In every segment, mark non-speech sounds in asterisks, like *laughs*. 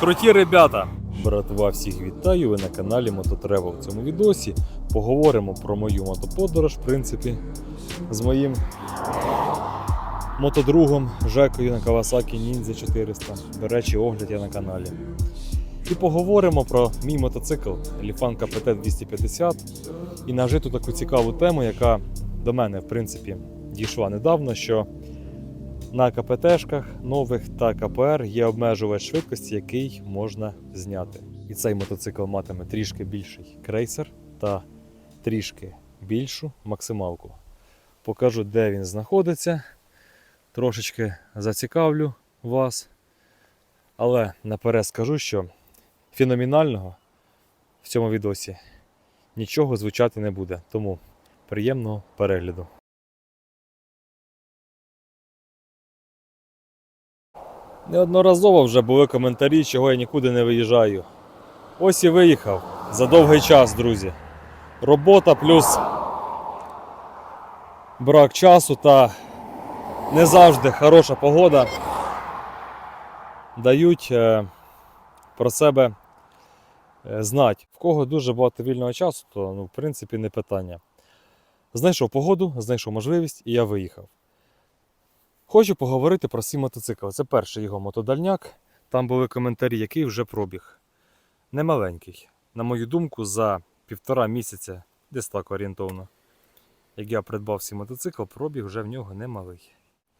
Круті ребята! Братва, всіх вітаю! Ви на каналі Мототревел. В цьому відосі поговоримо про мою мотоподорож, в принципі, з моїм мотодругом Жекою на Kawasaki Ninja 400. До речі, огляд я на каналі. І поговоримо про мій мотоцикл Lifan KPT 250 і нажиту таку цікаву тему, яка до мене, в принципі, дійшла недавно, що на КПТшках нових та КПР є обмежувач швидкості, який можна зняти. І цей мотоцикл матиме трішки більший крейсер та трішки більшу максималку. Покажу, де він знаходиться. Трошечки зацікавлю вас. Але наперед скажу, що феноменального в цьому відосі нічого звучати не буде. Тому приємного перегляду. Неодноразово вже були коментарі, чого я нікуди не виїжджаю. Ось і виїхав за довгий час, друзі. Робота плюс брак часу та не завжди хороша погода дають е, про себе е, знати. В кого дуже багато вільного часу, то ну, в принципі не питання. Знайшов погоду, знайшов можливість і я виїхав. Хочу поговорити про свій мотоцикл. Це перший його мотодальняк. Там були коментарі, який вже пробіг. Немаленький. На мою думку, за півтора місяця, десь так орієнтовно. Як я придбав свій мотоцикл, пробіг вже в нього немалий.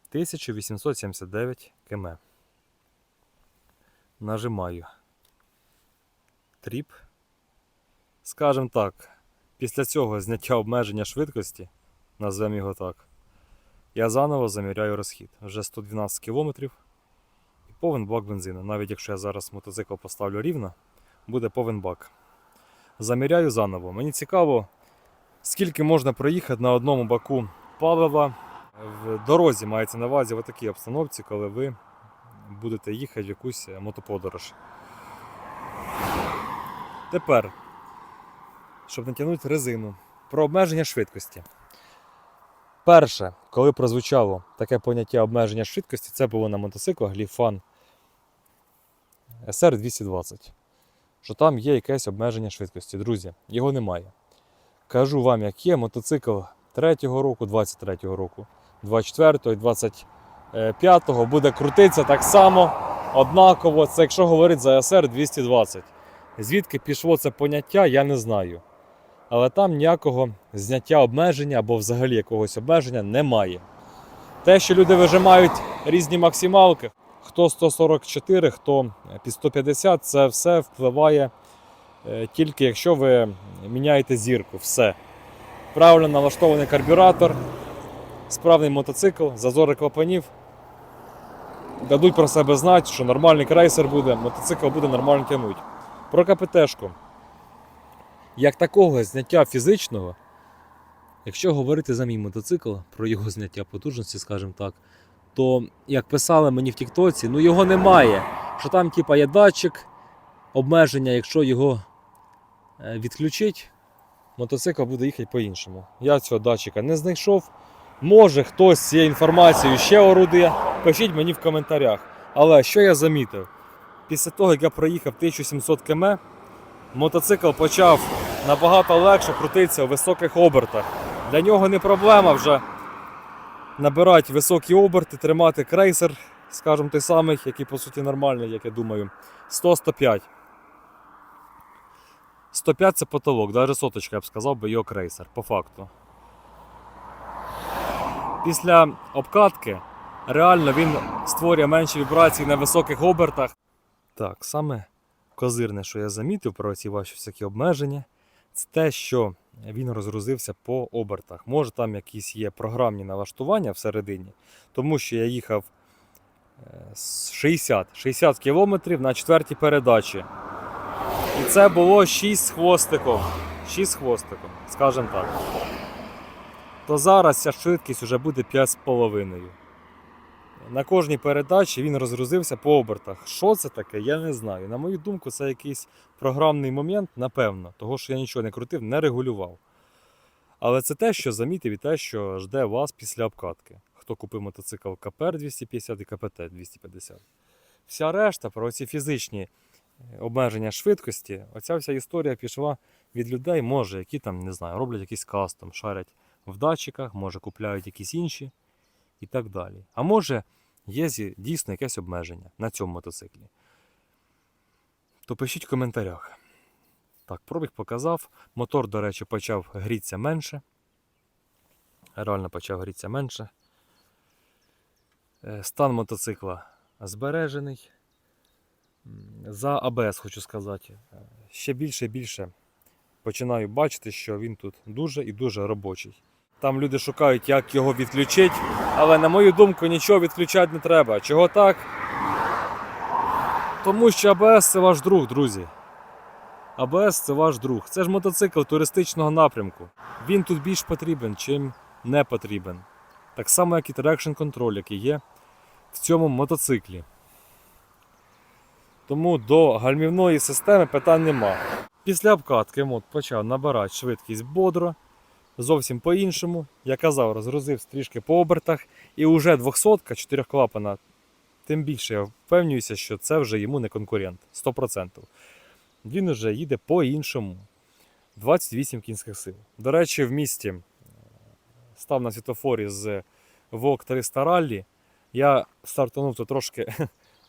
1879 км. Нажимаю. Тріп. Скажем так, після цього зняття обмеження швидкості, назвемо його так. Я заново заміряю розхід. Вже 112 км і повен бак бензину. Навіть якщо я зараз мотоцикл поставлю рівно, буде повен бак. Заміряю заново. Мені цікаво, скільки можна проїхати на одному баку палива. В дорозі мається на увазі в такій обстановці, коли ви будете їхати в якусь мотоподорож. Тепер, щоб натягнути резину, про обмеження швидкості. Перше, коли прозвучало таке поняття обмеження швидкості, це було на мотоциклах Lifan SR220. Що там є якесь обмеження швидкості. Друзі, його немає. Кажу вам, як є мотоцикл 3-го року, 23-го року, 24-го і 25-го буде крутитися так само однаково. Це якщо говорити за SR 220. Звідки пішло це поняття, я не знаю але там ніякого зняття обмеження або взагалі якогось обмеження немає. Те, що люди вижимають різні максималки, хто 144, хто під 150, це все впливає е, тільки якщо ви міняєте зірку. Все. Правильно налаштований карбюратор, справний мотоцикл, зазори клапанів. Дадуть про себе знати, що нормальний крейсер буде, мотоцикл буде нормально тягнути. Про КПТшку як такого зняття фізичного, якщо говорити за мій мотоцикл, про його зняття потужності, скажімо так, то як писали мені в Тіктоці, ну його немає. Що там, типа, є датчик обмеження, якщо його е, відключить, мотоцикл буде їхати по-іншому. Я цього датчика не знайшов. Може хтось з цією інформацією ще орудує, пишіть мені в коментарях. Але що я замітив? Після того, як я проїхав 1700 км, мотоцикл почав набагато легше крутитися у високих обертах. Для нього не проблема вже набирати високі оберти, тримати крейсер, скажімо, той самий, який по суті нормальний, як я думаю, 100-105. 105 це потолок, навіть соточка, я б сказав, би його крейсер, по факту. Після обкатки реально він створює менші вібрації на високих обертах. Так, саме козирне, що я замітив про ці ваші всякі обмеження, це те, що він розгрузився по обертах. Може там якісь є програмні налаштування всередині, тому що я їхав е, з 60 60 км на четвертій передачі. І це було 6 з хвостиком. 6 з хвостиком, скажімо так. То зараз ця швидкість вже буде 5,5. На кожній передачі він розгрузився по обертах. Що це таке, я не знаю. На мою думку, це якийсь програмний момент, напевно, того, що я нічого не крутив, не регулював. Але це те, що замітив і те, що жде вас після обкатки. Хто купив мотоцикл КПР 250 і КПТ 250. Вся решта про ці фізичні обмеження швидкості, оця вся історія пішла від людей, може, які там, не знаю, роблять якийсь кастом, шарять в датчиках, може купляють якісь інші і так далі. А може, є дійсно якесь обмеження на цьому мотоциклі. То пишіть в коментарях. Так, пробіг показав. Мотор, до речі, почав грітися менше. Реально почав грітися менше. Е, Стан мотоцикла збережений. За АБС хочу сказати. е, Ще більше і більше починаю бачити, що він тут дуже і дуже робочий. Там люди шукають, як його відключити, але на мою думку нічого відключати не треба. Чого так? Тому що АБС це ваш друг, друзі. АБС це ваш друг. Це ж мотоцикл туристичного напрямку. Він тут більш потрібен, чим не потрібен. Так само, як і Traction Control, який є в цьому мотоциклі. Тому до гальмівної системи питань нема. Після обкатки мод почав набирати швидкість бодро, зовсім по-іншому. Я казав, розгрузив трішки по обертах, і вже 200 4 клапана. Тим більше я впевнююся, що це вже йому не конкурент 100%. Він уже їде по-іншому. 28 кінських сил. До речі, в місті е, став на світофорі з ВОК 300 раллі. Я стартанув то трошки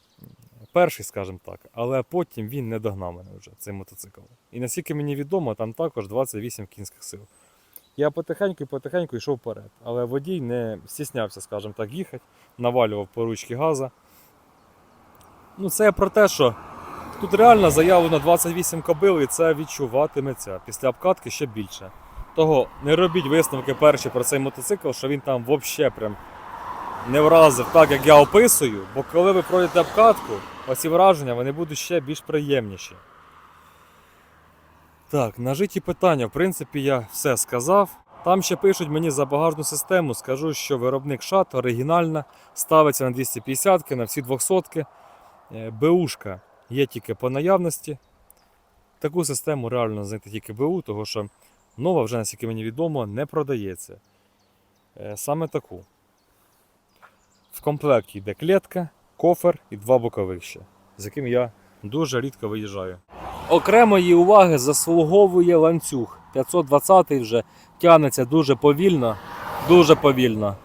*laughs* перший, скажімо так, але потім він не догнав мене вже цей мотоцикл. І наскільки мені відомо, там також 28 кінських сил. Я потихеньку і потихеньку йшов вперед, але водій не стіснявся, скажімо так, їхати, навалював по ручки газа. Ну, це про те, що тут реально заявлено 28 кобил, і це відчуватиметься. Після обкатки ще більше. Того не робіть висновки перші про цей мотоцикл, що він там взагалі прям не вразив так, як я описую, бо коли ви пройдете обкатку, оці враження вони будуть ще більш приємніші. Так, нажиті питання, в принципі, я все сказав. Там ще пишуть мені за багажну систему, скажу, що виробник шат оригінальна, ставиться на 250 на всі 200 Е, БУшка є тільки по наявності. Таку систему реально знайти тільки БУ, тому що нова вже, наскільки мені відомо, не продається. Е, Саме таку. В комплекті йде клітка, кофер і два бокових ще, з яким я дуже рідко виїжджаю. Окремої уваги заслуговує ланцюг. 520 вже тягнеться дуже повільно, дуже повільно.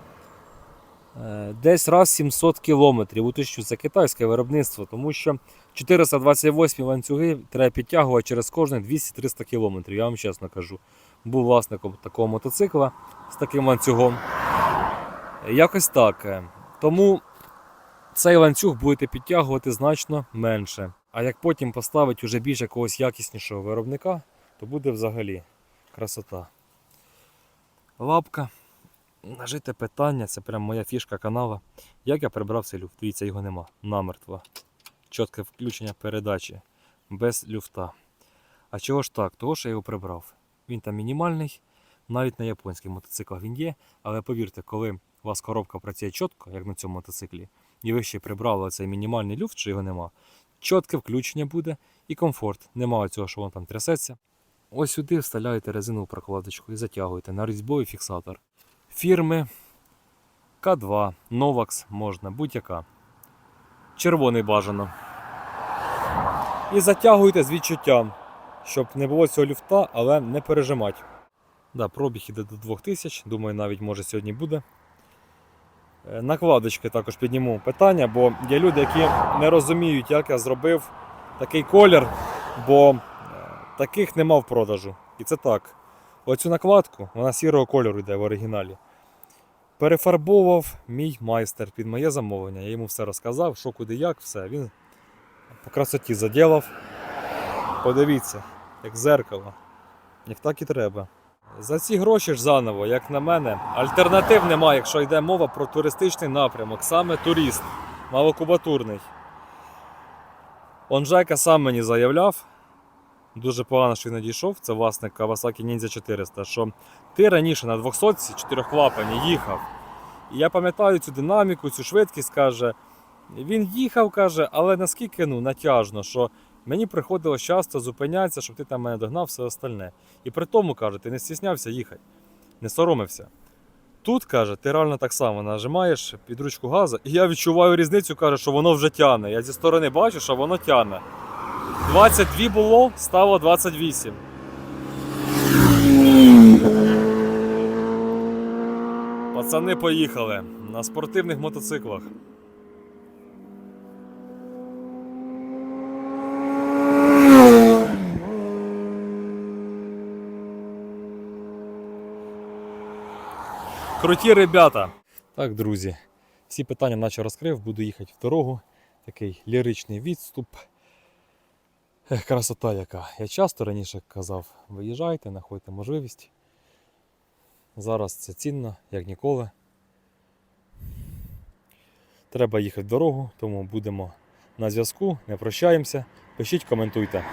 Е, Десь раз 700 кілометрів. Уточню, це китайське виробництво, тому що 428 ланцюги треба підтягувати через кожних 200-300 кілометрів. Я вам чесно кажу. Був власником такого мотоцикла з таким ланцюгом. Якось так. е. Тому цей ланцюг будете підтягувати значно менше. А як потім поставити вже більш якогось якіснішого виробника, то буде взагалі красота. Лапка. Нажите питання, це прям моя фішка канала. Як я прибрав цей люфт? Дивіться, його нема. Намертво. Чітке включення передачі. Без люфта. А чого ж так? Того, що я його прибрав. Він там мінімальний, навіть на японських мотоциклах він є. Але повірте, коли у вас коробка працює чітко, як на цьому мотоциклі, і ви ще прибрали цей мінімальний люфт, що його нема, чітке включення буде і комфорт. Нема цього, що воно там трясеться. Ось сюди вставляєте резинову прокладочку і затягуєте на різьбовий фіксатор. Фірми К2, Novax можна, будь-яка. Червоний бажано. І затягуйте з відчуттям, щоб не було цього люфта, але не пережимати. Да, пробіг іде до 2000, думаю, навіть може сьогодні буде. Е, Накладочки також підніму питання, бо є люди, які не розуміють, як я зробив такий колір, бо е, таких нема в продажу. І це так. Оцю накладку, вона сірого кольору йде в оригіналі. Перефарбовував мій майстер під моє замовлення. Я йому все розказав, що куди як, все. Він по красоті заділав. Подивіться, як зеркало. Як так і треба. За ці гроші ж заново, як на мене, альтернатив немає, якщо йде мова про туристичний напрямок, саме турист, малокубатурний. Он Жека сам мені заявляв, дуже погано, що він надійшов, це власник Kawasaki Ninja 400, що ти раніше на 200 чотирьохклапані їхав. І я пам'ятаю цю динаміку, цю швидкість, каже. Він їхав, каже, але наскільки ну, натяжно, що мені приходилось часто зупинятися, щоб ти там мене догнав, все остальне. І при тому, каже, ти не стіснявся їхати, не соромився. Тут, каже, ти реально так само нажимаєш під ручку газу, і я відчуваю різницю, каже, що воно вже тяне. Я зі сторони бачу, що воно тяне. 22 було, стало 28. Пацани поїхали на спортивних мотоциклах. Круті ребята. Так, друзі, всі питання наче розкрив, буду їхати в дорогу. Такий ліричний відступ. Ех, красота яка. Я часто раніше казав, виїжджайте, знаходьте можливість. Зараз це цінно, як ніколи. Треба їхати в дорогу, тому будемо на зв'язку. Не прощаємося. Пишіть, коментуйте.